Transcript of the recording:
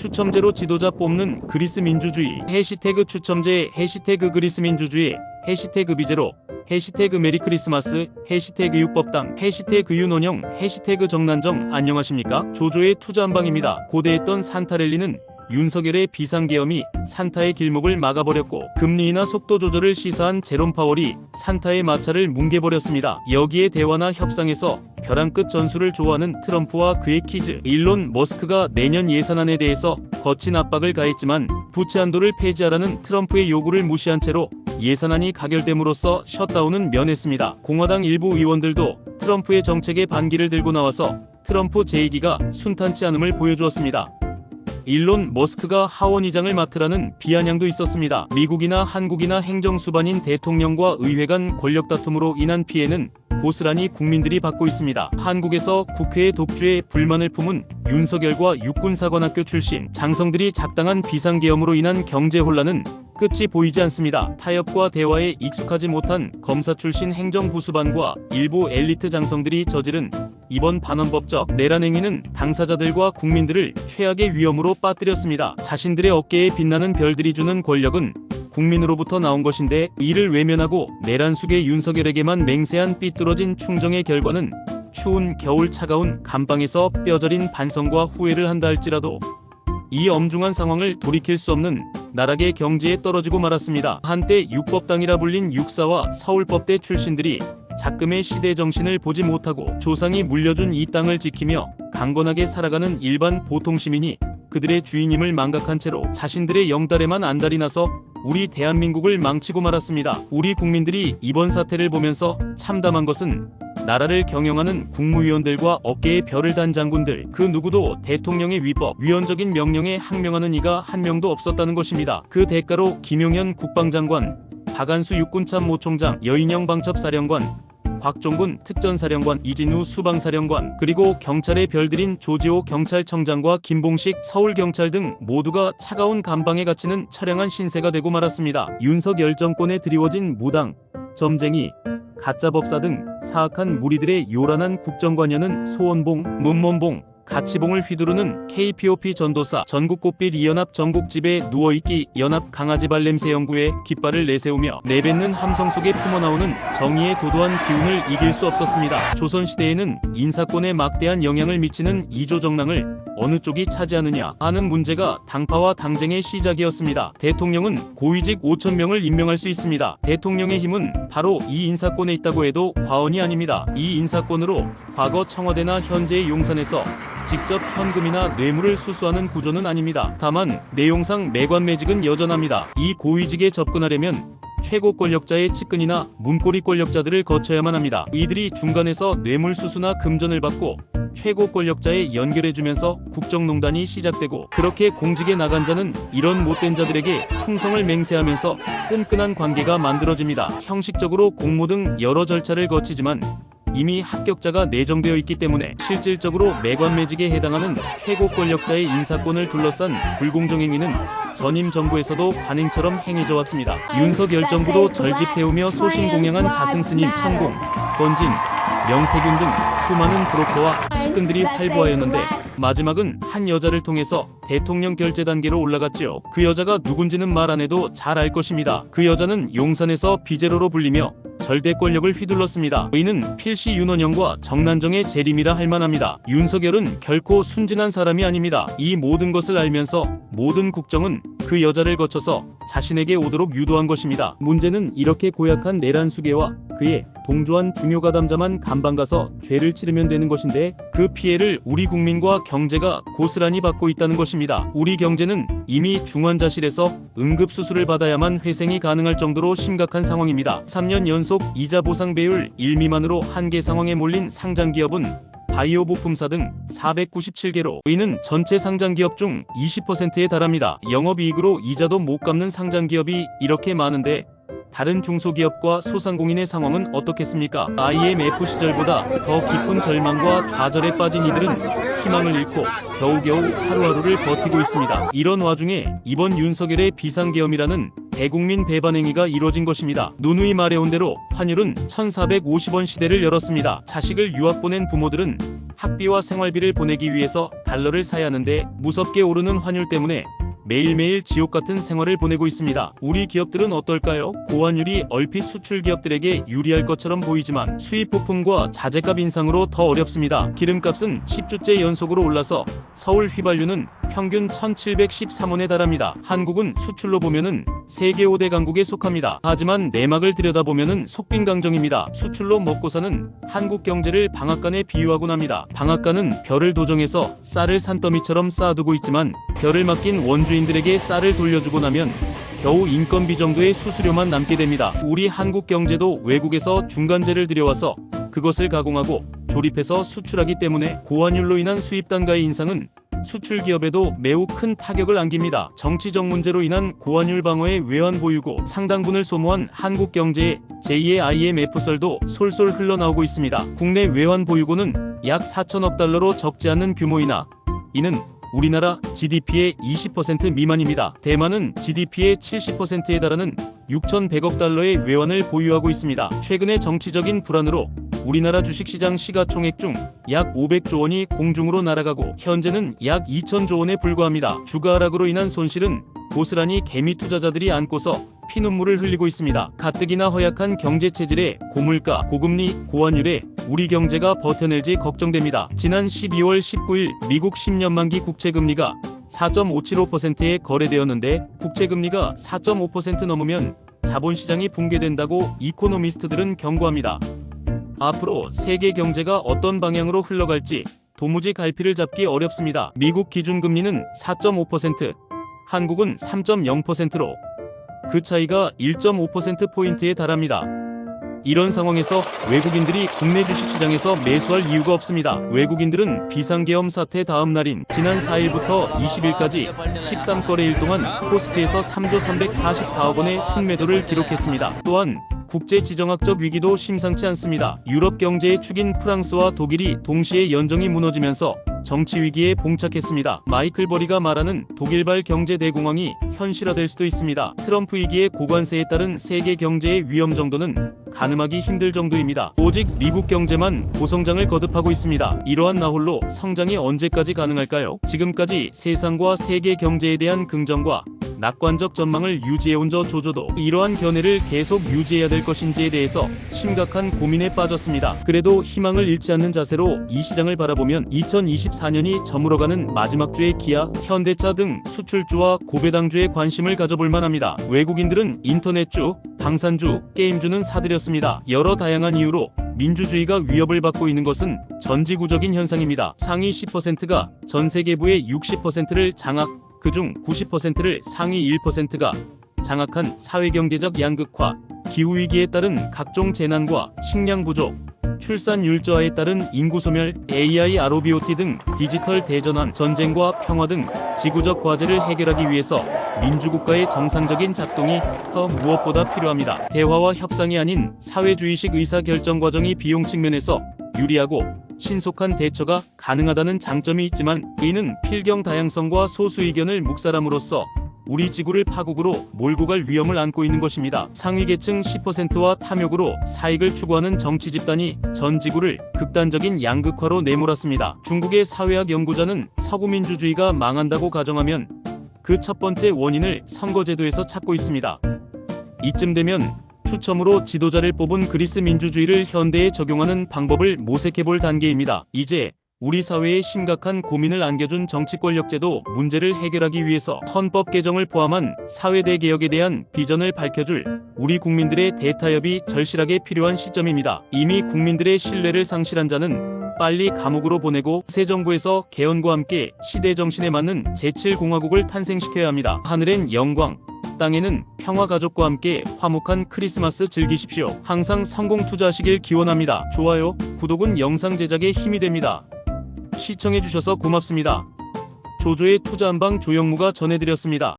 추첨제로 지도자 뽑는 그리스 민주주의. 해시태그 추첨제 해시태그 그리스 민주주의 해시태그 비제로 해시태그 메리 크리스마스 해시태그 육법당 해시태그 윤원영 해시태그 정난정 안녕하십니까? 조조의 투자 한방입니다. 고대했던 산타랠리는 윤석열의 비상계엄이 산타의 길목을 막아버렸고 금리 인하 속도 조절을 시사한 제롬 파월이 산타의 마차를 뭉개버렸습니다. 여기에 대화나 협상에서 벼랑 끝 전술을 좋아하는 트럼프와 그의 키즈 일론 머스크가 내년 예산안에 대해서 거친 압박을 가했지만 부채 한도를 폐지하라는 트럼프의 요구를 무시한 채로 예산안이 가결됨으로써 셧다운은 면했습니다. 공화당 일부 의원들도 트럼프의 정책에 반기를 들고 나와서 트럼프 제2기가 순탄치 않음을 보여주었습니다. 일론 머스크가 하원의장을 맡으라는 비아냥도 있었습니다. 미국이나 한국이나 행정수반인 대통령과 의회 간 권력 다툼으로 인한 피해는 고스란히 국민들이 받고 있습니다. 한국에서 국회의 독주에 불만을 품은 윤석열과 육군사관학교 출신 장성들이 작당한 비상계엄으로 인한 경제 혼란은 끝이 보이지 않습니다. 타협과 대화에 익숙하지 못한 검사 출신 행정부 수반과 일부 엘리트 장성들이 저지른 이번 반원법적 내란 행위는 당사자들과 국민들을 최악의 위험으로 빠뜨렸습니다. 자신들의 어깨에 빛나는 별들이 주는 권력은 국민으로부터 나온 것인데 이를 외면하고 내란 속의 윤석열에게만 맹세한 삐뚤어진 충정의 결과는 추운 겨울 차가운 감방에서 뼈저린 반성과 후회를 한다 할지라도 이 엄중한 상황을 돌이킬 수 없는 나락의 경지에 떨어지고 말았습니다. 한때 육법당이라 불린 육사와 서울법대 출신들이 작금의 시대 정신을 보지 못하고 조상이 물려준 이 땅을 지키며 강건하게 살아가는 일반 보통 시민이 그들의 주인임을 망각한 채로 자신들의 영달에만 안달이 나서 우리 대한민국을 망치고 말았습니다. 우리 국민들이 이번 사태를 보면서 참담한 것은 나라를 경영하는 국무위원들과 어깨에 별을 단 장군들 그 누구도 대통령의 위법 위헌적인 명령에 항명하는 이가 한 명도 없었다는 것입니다. 그 대가로 김용현 국방장관 박안수 육군참모총장 여인영 방첩사령관 곽종군 특전사령관 이진우 수방사령관 그리고 경찰의 별들인 조지호 경찰청장과 김봉식 서울경찰 등 모두가 차가운 감방에 갇히는 처량한 신세가 되고 말았습니다. 윤석열 정권에 드리워진 무당, 점쟁이, 가짜 법사 등 사악한 무리들의 요란한 국정관여는 소원봉, 문몬봉, 가치봉을 휘두르는 KPOP 전도사 전국꽃빛 이연합 전국집에 누워있기 연합 강아지 발냄새 연구에 깃발을 내세우며 내뱉는 함성 속에 품어나오는 정의의 도도한 기운을 이길 수 없었습니다. 조선시대에는 인사권에 막대한 영향을 미치는 이조정랑을 어느 쪽이 차지하느냐 하는 문제가 당파와 당쟁의 시작이었습니다. 대통령은 고위직 5천 명을 임명할 수 있습니다. 대통령의 힘은 바로 이 인사권에 있다고 해도 과언이 아닙니다. 이 인사권으로 과거 청와대나 현재의 용산에서 직접 현금이나 뇌물을 수수하는 구조는 아닙니다. 다만 내용상 매관매직은 여전합니다. 이 고위직에 접근하려면 최고 권력자의 측근이나 문고리 권력자들을 거쳐야만 합니다. 이들이 중간에서 뇌물 수수나 금전을 받고 최고 권력자에 연결해주면서 국정농단이 시작되고 그렇게 공직에 나간 자는 이런 못된 자들에게 충성을 맹세하면서 끈끈한 관계가 만들어집니다. 형식적으로 공모 등 여러 절차를 거치지만 이미 합격자가 내정되어 있기 때문에 실질적으로 매관매직에 해당하는 최고 권력자의 인사권을 둘러싼 불공정 행위는 전임 정부에서도 관행처럼 행해져 왔습니다. 윤석열 정부도 절집 태우며 소신공양한 자승스님 천공, 권진, 명태균 등 수많은 브로커와 측근들이 활보하였는데 마지막은 한 여자를 통해서 대통령 결제 단계로 올라갔지요. 그 여자가 누군지는 말 안 해도 잘 알 것입니다. 그 여자는 용산에서 비제로로 불리며 절대 권력을 휘둘렀습니다. 이는 필시 윤원영과 정난정의 재림이라 할 만합니다. 윤석열은 결코 순진한 사람이 아닙니다. 이 모든 것을 알면서 모든 국정은 그 여자를 거쳐서 자신에게 오도록 유도한 것입니다. 문제는 이렇게 고약한 내란 수계와 그의 동조한 중요 가담자만 감방 가서 죄를 치르면 되는 것인데 그 피해를 우리 국민과 경제가 고스란히 받고 있다는 것입니다. 우리 경제는 이미 중환자실에서 응급 수술을 받아야만 회생이 가능할 정도로 심각한 상황입니다. 3년 연속 이자 보상 배율 1 미만으로 한계 상황에 몰린 상장 기업은 바이오 부품사 등 497개로 이는 전체 상장 기업 중 20%에 달합니다. 영업이익으로 이자도 못 갚는 상장 기업이 이렇게 많은데 다른 중소기업과 소상공인의 상황은 어떻겠습니까? IMF 시절보다 더 깊은 절망과 좌절에 빠진 이들은 희망을 잃고 겨우겨우 하루하루를 버티고 있습니다. 이런 와중에 이번 윤석열의 비상계엄이라는 대국민 배반 행위가 이뤄진 것입니다. 누누이 말해온 대로 환율은 1450원 시대를 열었습니다. 자식을 유학 보낸 부모들은 학비와 생활비를 보내기 위해서 달러를 사야 하는데 무섭게 오르는 환율 때문에 매일매일 지옥 같은 생활을 보내고 있습니다. 우리 기업들은 어떨까요? 고환율이 얼핏 수출 기업들에게 유리할 것처럼 보이지만 수입 부품과 자재값 인상으로 더 어렵습니다. 기름값은 10주째 연속으로 올라서 서울 휘발유는 평균 1713원에 달합니다. 한국은 수출로 보면은 세계 5대 강국에 속합니다. 하지만 내막을 들여다보면은 속빈강정입니다. 수출로 먹고 사는 한국 경제를 방앗간에 비유하곤 합니다. 방앗간은 별을 도정해서 쌀을 산더미처럼 쌓아두고 있지만 별을 맡긴 원주인들에게 쌀을 돌려주고 나면 겨우 인건비 정도의 수수료만 남게 됩니다. 우리 한국 경제도 외국에서 중간재를 들여와서 그것을 가공하고 조립해서 수출하기 때문에 고환율로 인한 수입 단가의 인상은 수출 기업에도 매우 큰 타격을 안깁니다. 정치적 문제로 인한 고환율 방어에 외환 보유고 상당분을 소모한 한국 경제에 제2의 IMF설도 솔솔 흘러나오고 있습니다. 국내 외환 보유고는 약 4천억 달러로 적지 않은 규모이나 이는 우리나라 GDP의 20% 미만입니다. 대만은 GDP의 70%에 달하는 6,100억 달러의 외환을 보유하고 있습니다. 최근의 정치적인 불안으로 우리나라 주식시장 시가총액 중 약 500조 원이 공중으로 날아가고 현재는 약 2천조 원에 불과합니다. 주가 하락으로 인한 손실은 고스란히 개미 투자자들이 안고서 피눈물을 흘리고 있습니다. 가뜩이나 허약한 경제 체질에 고물가, 고금리, 고환율에 우리 경제가 버텨낼지 걱정됩니다. 지난 12월 19일 미국 10년 만기 국채 금리가 4.575%에 거래되었는데 국채 금리가 4.5% 넘으면 자본시장이 붕괴된다고 이코노미스트들은 경고합니다. 앞으로 세계 경제가 어떤 방향으로 흘러갈지 도무지 갈피를 잡기 어렵습니다. 미국 기준금리는 4.5%, 한국은 3.0%로 그 차이가 1.5%포인트에 달합니다. 이런 상황에서 외국인들이 국내 주식시장에서 매수할 이유가 없습니다. 외국인들은 비상계엄 사태 다음 날인 지난 4일부터 20일까지 13거래일 동안 코스피에서 3조 344억 원의 순매도를 기록했습니다. 또한 국제 지정학적 위기도 심상치 않습니다. 유럽 경제의 축인 프랑스와 독일이 동시에 연정이 무너지면서 정치 위기에 봉착했습니다. 마이클 버리가 말하는 독일발 경제 대공황이 현실화될 수도 있습니다. 트럼프 위기의 고관세에 따른 세계 경제의 위험 정도는 가늠하기 힘들 정도입니다. 오직 미국 경제만 고성장을 거듭하고 있습니다. 이러한 나홀로 성장이 언제까지 가능할까요? 지금까지 세상과 세계 경제에 대한 긍정과 낙관적 전망을 유지해온 저 조조도 이러한 견해를 계속 유지해야 될 것인지에 대해서 심각한 고민에 빠졌습니다. 그래도 희망을 잃지 않는 자세로 이 시장을 바라보면 2024년이 저물어가는 마지막 주의 기아, 현대차 등 수출주와 고배당주에 관심을 가져볼 만합니다. 외국인들은 인터넷주, 방산주, 게임주는 사들였습니다. 여러 다양한 이유로 민주주의가 위협을 받고 있는 것은 전지구적인 현상입니다. 상위 10%가 전 세계부의 60%를 장악, 그중 90%를 상위 1%가 장악한 사회경제적 양극화, 기후위기에 따른 각종 재난과 식량 부족, 출산율 저하에 따른 인구 소멸, AI, ROBOT 등 디지털 대전환, 전쟁과 평화 등 지구적 과제를 해결하기 위해서 민주국가의 정상적인 작동이 더 무엇보다 필요합니다. 대화와 협상이 아닌 사회주의식 의사 결정 과정이 비용 측면에서 유리하고 신속한 대처가 가능하다는 장점이 있지만 이는 필경 다양성과 소수 의견을 묵살함으로써 우리 지구를 파국으로 몰고 갈 위험을 안고 있는 것입니다. 상위 계층 10%와 탐욕으로 사익을 추구하는 정치 집단이 전 지구를 극단적인 양극화로 내몰았습니다. 중국의 사회학 연구자는 서구 민주주의가 망한다고 가정하면 그 첫 번째 원인을 선거제도에서 찾고 있습니다. 이쯤 되면 추첨으로 지도자를 뽑은 그리스 민주주의를 현대에 적용하는 방법을 모색해 볼 단계입니다. 이제 우리 사회에 심각한 고민을 안겨준 정치 권력제도 문제를 해결하기 위해서 헌법 개정을 포함한 사회대 개혁에 대한 비전을 밝혀줄 우리 국민들의 대타협이 절실하게 필요한 시점입니다. 이미 국민들의 신뢰를 상실한 자는 빨리 감옥으로 보내고 새 정부에서 개헌과 함께 시대 정신에 맞는 제7공화국을 탄생시켜야 합니다. 하늘엔 영광, 땅에는 평화 가족과 함께 화목한 크리스마스 즐기십시오. 항상 성공 투자하시길 기원합니다. 좋아요, 구독은 영상 제작에 힘이 됩니다. 시청해주셔서 고맙습니다. 조조의 투자 한방 조영무가 전해드렸습니다.